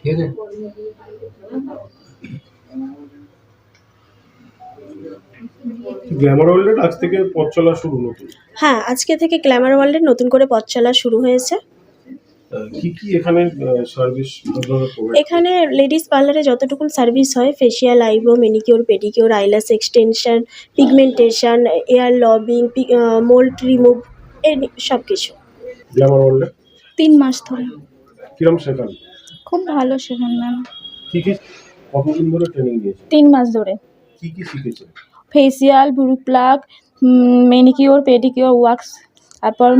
ঠিক আছে। গ্ল্যামার ওয়ার্ল্ডের আজ থেকে পথ চলা শুরু নতুন। হ্যাঁ আজকে থেকে গ্ল্যামার ওয়ার্ল্ডের নতুন করে পথ চলা শুরু হয়েছে। কি কি এখানে সার্ভিস এখানে লেডিস পার্লারে যতটুকু সার্ভিস হয় facial eyebrow manicure pedicure eyelash extension pigmentation air লবিং মোল্ড রিমুভ সব কিছু গ্ল্যামার ওয়ার্ল্ডে তিন মাস ধরে। কিরম শেখান? খুব ভালো শেখান ম্যাম। কি কি কতদিন ধরে ট্রেনিং নিয়েছে তিন মাস ধরে। কি কি শিখেছে facial brow pluck manicure pedicure wax তারপর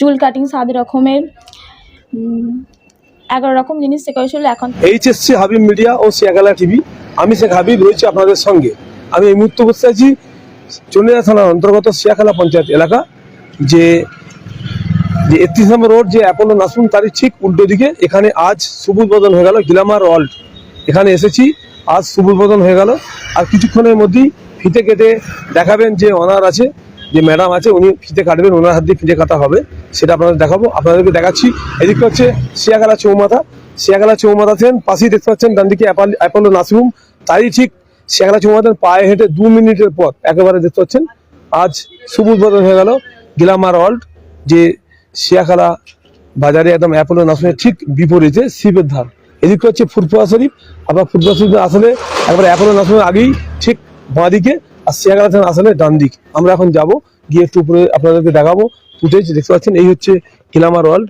চুল কাটিং সাত রকমের এগারো রকম জিনিস শেখা হয়েছিল এখন এইচএসসি হাবিব মিডিয়া ও শিয়াগালা টিভি আমি শেখ হাবিব রয়েছি আপনাদের সঙ্গে। আমি এই মুহূর্তে বসে আছি চন্ডিদা থানার অন্তর্গত শিয়াখালা পঞ্চায়েত এলাকা যে যে একত্রিশ নম্বর রোড যে অ্যাপোলো নাসুন তারই ঠিক উল্টো দিকে এখানে আজ সবুজ বদন হয়ে গেল গ্লামার ওয়ার্ল্ড এখানে এসেছি, আজ সবুজ বদন হয়ে গেল। আর কিছুক্ষণের মধ্যেই ফিতে কেটে দেখাবেন যে অনার আছে, যে ম্যাডাম আছে, উনি ফিতে কাটবেন, ওনার হাত দিয়ে ফিতে কাটা হবে, সেটা আপনাদের দেখাবো, আপনাদেরকে দেখাচ্ছি। এদিকে হচ্ছে শিয়াগালা চৌমাথা। শিয়াগালা চৌমাথা থেকে পাশেই দেখতে পাচ্ছেন ডান দিকে অ্যাপাল- নার্সিংহোম তারই ঠিক শিয়াগালা চৌমাথার পায়ে হেঁটে দু মিনিটের পর একেবারে দেখতে পাচ্ছেন। আজ সবুজ বদল হয়ে গেল গ্লামার ওয়ার্ল্ড যে শিয়াখালা বাজারে একদম অ্যাপোলো নার্সিংহোমের ঠিক বিপরীতে শিবের ধার। এদিকে হচ্ছে ফুরফুরা শরীফ। আবার ফুরফুরা শরীফ আসলে একবার অ্যাপোলো নার্সিংহোমের আগেই ঠিক বাঁ দিকে আর শিয়াখালা থেকে আসলে ডান দিক আমরা এখন যাব গিয়ে একটু উপরে আপনাদেরকে দেখাবো ফুটেজ দেখতে পাচ্ছেন? এই হচ্ছে গ্লামার ওয়ার্ল্ড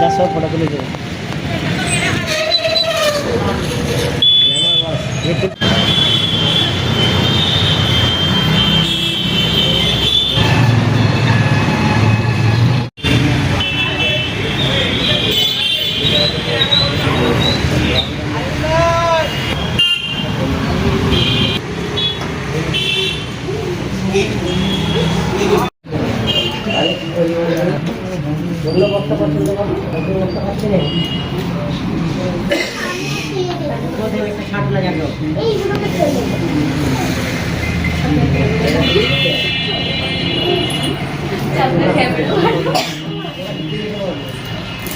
যা সব ফটো তুলে দেবো। আচ্ছা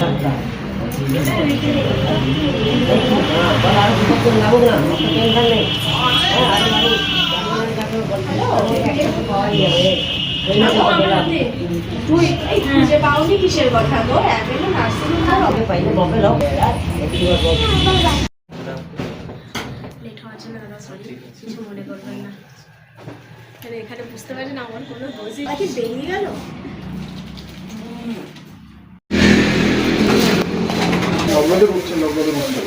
আচ্ছা তো ভিতরে আসুন লেট হওয়ার জন্য দাদা সরি কিছু মনে করবেন না মানে এখানে বুঝতে পারছেন আমার কোনো দোষই কি বেরিয়ে গেল? আপনাদের উঠছেন আপনাদের উঠছেন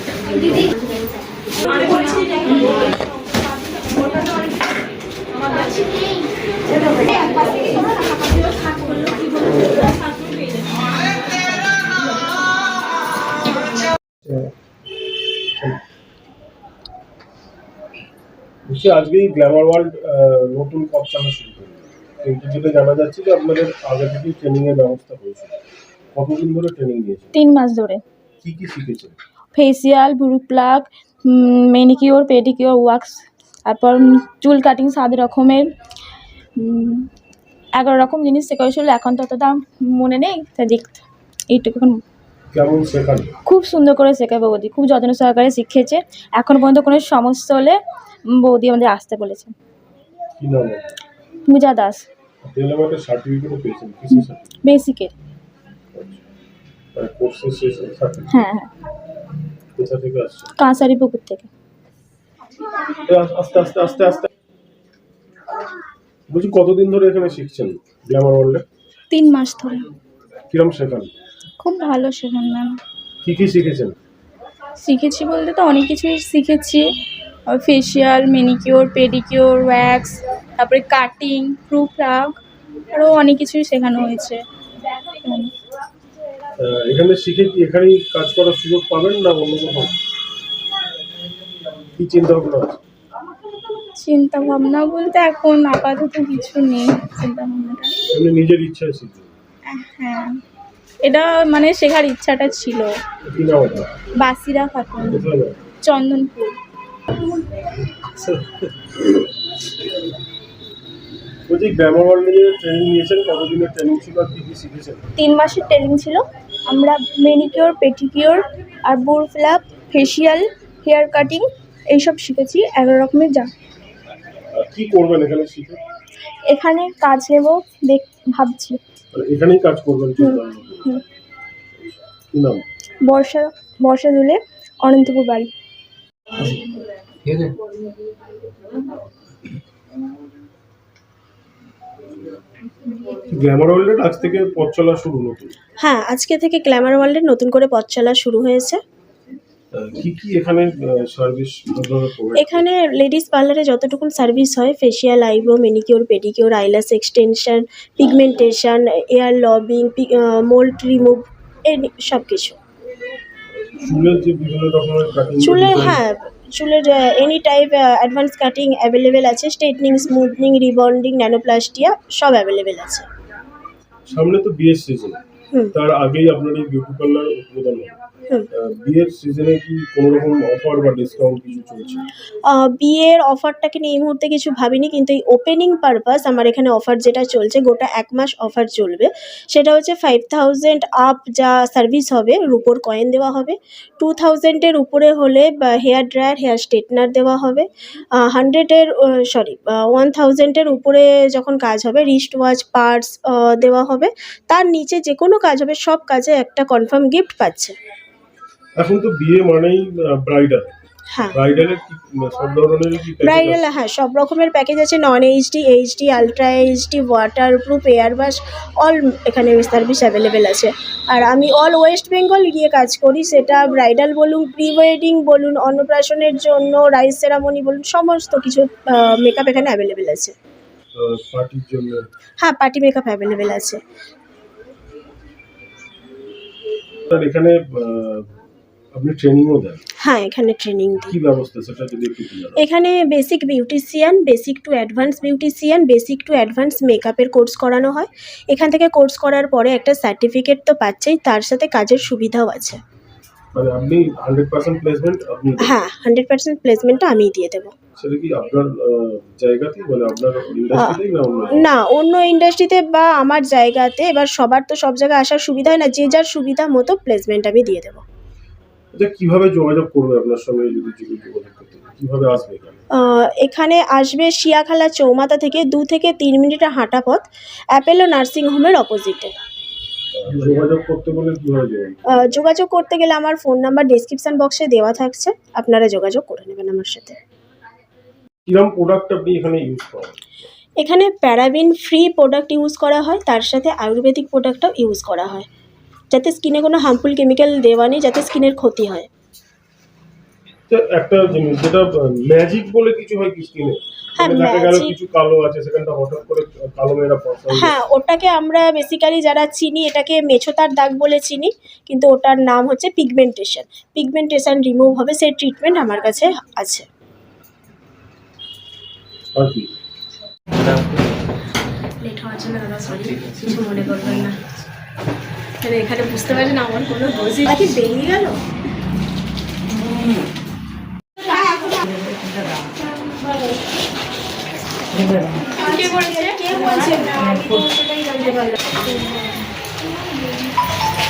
বলছি আজকেই গ্ল্যামার ওয়ার্ল্ড নতুন পথ চালা শুরু করবে কিন্তু যেটা জানা যাচ্ছে যে আপনাদের আগে থেকেই ট্রেনিং এর ব্যবস্থা হয়েছে। কতদিন ধরে ট্রেনিং নিয়েছে তিন মাস ধরে। কি কি শিখেছেন? Facial brow pluck manicure pedicure wax তারপর চুল কাটিং সাত রকমের। এগারো রকম জিনিস শেখা হয়েছিল। এখন ততটা মনে নেই। তা দেখ এইটুকু এখন কেমন শেখান খুব সুন্দর করে শেখায় বৌদি খুব যত্ন সহকারে শিখিয়েছে এখন পর্যন্ত কোনো সমস্যা হলে বৌদি আমাদের আসতে বলেছে। কি নাম পূজা দাস। দিলাম সার্টিফিকেটও পেয়েছেন কিসের সার্টিফিকেট বেসিকের মানে কোর্সের শেষ সার্টিফিকেট হ্যাঁ হ্যাঁ। কোথা থেকে আসছে কাঁসারি পুকুর থেকে। আস্তে আস্তে আস্তে আস্তে। বলছি কতদিন ধরে এখানে শিখছেন গ্ল্যামার ওয়ার্ল্ডে? তিন মাস ধরে। কিরম শেখান? খুব ভালো শেখান ম্যাম। কি কি শিখেছেন? শিখেছি বলতে তো অনেক কিছুই শিখেছি। ফেসিয়াল মেনিকিওর পেডিকিওর ওয়্যাক্স তারপরে কাটিং প্রু প্লাগ আরও অনেক কিছুই শেখানো হয়েছে। এখানে শিখে কি এখানেই কাজ করার সুযোগ পাবেন না অন্য কোথাও? কি চিন্তা ভাবনা চিন্তা ভাবনা বলতে এখন আপাতত কিছু নেই চিন্তা ভাবনাটা নিজের ইচ্ছায় শিখবেন। হ্যাঁ। এটা মানে শেখার ইচ্ছাটা ছিল। বাসিরা খাতুন চন্দনপুর। তিন মাসের ট্রেনিং ছিল। আমরা মেনিকিওর পেটিকিওর আর বোর ফ্ল্যাপ ফেসিয়াল হেয়ার কাটিং এইসব শিখেছি এগারো রকমের যা। কি করবেন এখানে শিখে? এখানে কাজ নেব দেখ ভাবছি। এখানেই কাজ করবেন। কি নাম? বর্ষা বর্ষা দুলে অনন্তপুর বাড়ি। গ্ল্যামার ওয়ার্ল্ডের আজ থেকে পথ চলা শুরু নতুন? হ্যাঁ আজকে থেকে গ্ল্যামার ওয়ার্ল্ডের নতুন করে পথ চলা শুরু হয়েছে। কি কি এখানে সার্ভিস এখানে লেডিস পার্লারে যতটুকু সার্ভিস হয় facial eyebrow manicure pedicure eyelash extension pigmentation air লবিং মোল্ড রিমুভ সব কিছু চুলের হ্যাঁ চুলের any type advance cutting available আছে স্ট্রেটনিং স্মুথনিং রিবন্ডিং ন্যানোপ্লাস্টিয়া সব অ্যাভেলেবেল আছে। সামনে তো বিয়ের সিজন তার আগেই আপনার এই বিউটি পার্লার উদ্বোধন হবে। বিয়ের সিজনে কি কোনো রকম অফার বা ডিসকাউন্ট কিছু চলছে? বিয়ের অফারটাকে নিয়ে এই মুহূর্তে কিছু ভাবিনি, কিন্তু এই ওপেনিং পারপাস আমার এখানে অফার যেটা চলছে, গোটা এক মাস অফার চলবে, সেটা হচ্ছে ফাইভ থাউজেন্ড আপ যা সার্ভিস হবে, রুপোর কয়েন দেওয়া হবে টু থাউজেন্ডের উপরে হলে হেয়ার ড্রায়ার হেয়ার স্ট্রেটনার দেওয়া হবে হান্ড্রেডের সরি ওয়ান থাউজেন্ডের উপরে যখন কাজ হবে রিস্ট ওয়াচ পার্টস দেওয়া হবে, তার নিচে যে কোনো কাজ হবে, সব কাজে একটা কনফার্ম গিফট পাচ্ছে। এখন তো বিয়ে মানেই ব্রাইডাল হ্যাঁ। ব্রাইডালের সব ধরনের কি ব্রাইডাল হ্যাঁ সব রকমের প্যাকেজ আছে। Non HD HD ultra HD water proof air brush all এখানে সার্ভিস অ্যাভেলেবেল আছে। আর আমি অল ওয়েস্ট বেঙ্গল গিয়ে কাজ করি সেটা ব্রাইডাল বলুন প্রি ওয়েডিং বলুন অন্নপ্রাশনের জন্য রাইস সেরামনি বলুন সমস্ত কিছু মেকআপ এখানে অ্যাভেলেবেল আছে। পার্টির জন্য? হ্যাঁ পার্টি মেকআপ অ্যাভেলেবেল আছে। এখানে আপনি ট্রেনিংও দেন? হ্যাঁ এখানে ট্রেনিং দিই। কি ব্যবস্থা সেটা যদি একটু এখানে basic beautician basic to advance beautician basic to advance মেকআপের কোর্স করানো হয়। এখান থেকে কোর্স করার পরে একটা সার্টিফিকেট তো পাচ্ছেই তার সাথে কাজের সুবিধাও আছে। মানে আপনি হান্ড্রেড পার্সেন্ট প্লেসমেন্ট আপনি হ্যাঁ হান্ড্রেড পার্সেন্ট প্লেসমেন্টটা আমিই দিয়ে দেবো। সেটা কি আপনার আহ, মানে আপনার ইন্ডাস্ট্রিতেই না অন্য না অন্য ইন্ডাস্ট্রিতে বা আমার জায়গাতে এবার সবার তো সব জায়গায় আসার সুবিধা হয় না যে যার সুবিধা মতো প্লেসমেন্ট আমি দিয়ে দেবো। আচ্ছা কীভাবে যোগাযোগ করবে আপনার সঙ্গে যদি যোগাযোগ করতে কীভাবে আসবে এখানে? আসবে শিয়াখালা চৌমাথা থেকে দু থেকে তিন মিনিটের হাঁটা পথ অ্যাপেলো নার্সিং হোমের অপোজিটে। যোগাযোগ করতে বলে যোগাযোগ করতে গেলে আমার ফোন নাম্বার ডিসক্রিপশন বক্সে দেওয়া থাকছে আপনারা যোগাযোগ করে নেবেন আমার সাথে। কিরম প্রোডাক্ট আপনি এখানে ইউজ করেন? এখানে প্যারাবিন ফ্রি প্রোডাক্ট ইউজ করা হয় তার সাথে আয়ুর্বেদিক প্রোডাক্টটাও ইউজ করা হয়। যাতে স্কিনে কোনো হার্মফুল কেমিক্যাল দেওয়া নেই যাতে স্কিনের ক্ষতি হয়। একটা জিনিস যেটা ম্যাজিক বলে কিছু হয় কি স্কিনে হ্যাঁ, হ্যাঁ ওটাকে আমরা বেসিক্যালি যারা চিনি এটাকে মেছোতার দাগ বলে চিনি কিন্তু ওটার নাম হচ্ছে পিগমেন্টেশন পিগমেন্টেশন রিমুভ হবে সেই ট্রিটমেন্ট আমার কাছে আছে। লেট হওয়ার জন্য দাদা সরি কিছু মনে করবেন না। মানে এখানে বুঝতে পারছেন আমার কোনো দোষই কি বেরিয়ে গেল?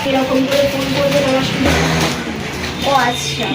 এরকম করে ফোন করবে ও আচ্ছা।